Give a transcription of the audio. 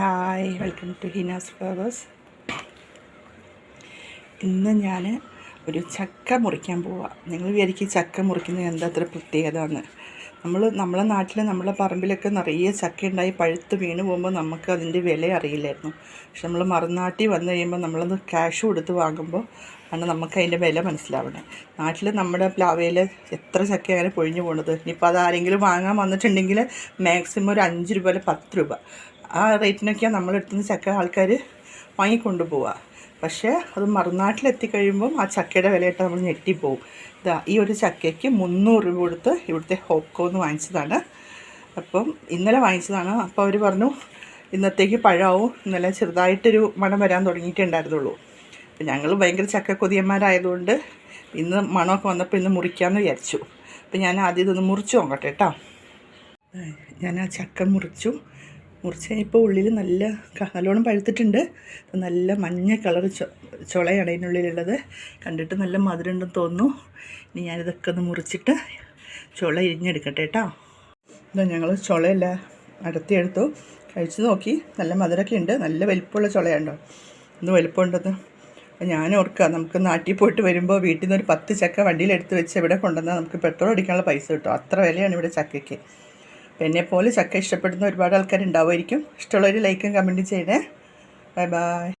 Hi welcome to ഹിനാസ് flowers. ഇന്ന് ഞാൻ ഒരു ചക്ക മുറിക്കാൻ പോവാം. നിങ്ങൾ വിചാരിക്കും ചക്ക മുറിക്കുന്നത് എന്താ അത്ര പ്രത്യേകത എന്ന് നമ്മൾ നമ്മളെ നാട്ടിൽ നമ്മളെ പറമ്പിലൊക്കെ നിറയെ ചക്ക ഉണ്ടായി പഴുത്ത് വീണ് പോകുമ്പോൾ നമുക്ക് അതിന്റെ വില അറിയില്ലായിരുന്നു. പക്ഷെ നമ്മൾ മറുനാട്ടിൽ വന്നു കഴിയുമ്പോൾ നമ്മളത് ക്യാഷ് കൊടുത്ത് വാങ്ങുമ്പോൾ ആണ് നമുക്ക് അതിന്റെ വില മനസ്സിലാവണേ നാട്ടിൽ നമ്മുടെ പ്ലാവയിൽ എത്ര ചക്ക അങ്ങനെ പൊഴിഞ്ഞു പോണത്? ഇനിയിപ്പോൾ അത് ആരെങ്കിലും വാങ്ങാൻ വന്നിട്ടുണ്ടെങ്കിൽ മാക്സിമം ഒരു അഞ്ച് രൂപ അല്ലെ പത്ത് രൂപ. ആ റേറ്റിനൊക്കെയാണ് നമ്മളെടുത്തുനിന്ന് ചക്ക ആൾക്കാർ വാങ്ങിക്കൊണ്ട് പോവുക പക്ഷേ അത് മറുനാട്ടിലെത്തിക്കഴിയുമ്പം ആ ചക്കയുടെ വിലയിട്ട് നമ്മൾ ഞെട്ടിപ്പോവും. ഇതാ ഈ ഒരു ചക്കയ്ക്ക് മുന്നൂറ് രൂപ കൊടുത്ത് ഇവിടുത്തെ ഹോപ്കോന്ന് വാങ്ങിച്ചതാണ്. അപ്പം ഇന്നലെ വാങ്ങിച്ചതാണ്. അപ്പോൾ അവർ പറഞ്ഞു ഇന്നത്തേക്ക് പഴമാവും ഇന്നലെ ചെറുതായിട്ടൊരു മണം വരാൻ തുടങ്ങിയിട്ടുണ്ടായിരുന്നുള്ളൂ. അപ്പം ഞങ്ങൾ ഭയങ്കര ചക്ക കൊതിയന്മാരായതുകൊണ്ട് ഇന്ന് മണമൊക്കെ വന്നപ്പോൾ ഇന്ന് മുറിക്കാമെന്ന് വിചാരിച്ചു. അപ്പം ഞാൻ ആദ്യം ഇതൊന്ന് മുറിച്ച് നോക്കട്ടെ കേട്ടോ ഞാൻ ആ ചക്ക മുറിച്ചു. മുറിച്ച് ഇപ്പോൾ ഉള്ളിൽ നല്ല നല്ലോണം പഴുത്തിട്ടുണ്ട്. നല്ല മഞ്ഞ കളർ ചുളയാണ് അതിനുള്ളിലുള്ളത്. കണ്ടിട്ട് നല്ല മധുരമുണ്ടെന്ന് തോന്നുന്നു. ഇനി ഞാനിതൊക്കെ ഒന്ന് മുറിച്ചിട്ട് ചുള ഇരിഞ്ഞെടുക്കട്ടെ കേട്ടോ. ഇതാ ഞങ്ങൾ ചുളയെല്ലാം അടത്തിയെടുത്തു കഴിച്ച് നോക്കി. നല്ല മധുരമൊക്കെ ഉണ്ട്. നല്ല വലിപ്പമുള്ള ചുളയുണ്ടോ ഇന്ന് വലിപ്പമുണ്ടെന്ന് അപ്പോൾ ഞാൻ ഓർക്കുക നമുക്ക് നാട്ടിൽ പോയിട്ട് വരുമ്പോൾ വീട്ടിൽ നിന്ന് ഒരു പത്ത് ചക്ക വണ്ടിയിൽ എടുത്ത് വെച്ച് ഇവിടെ കൊണ്ടുവന്നാൽ നമുക്ക് പെട്രോൾ അടിക്കാനുള്ള പൈസ കിട്ടും. അത്ര വിലയാണ് ഇവിടെ ചക്കയ്ക്ക്. എന്നെപ്പോലെ ചക്ക ഇഷ്ടപ്പെടുന്ന ഒരുപാട് ആൾക്കാരുണ്ടാവുമായിരിക്കും. ഇഷ്ടമുള്ളവർ ലൈക്കും കമന്റും ചെയ്യണേ. Bye bye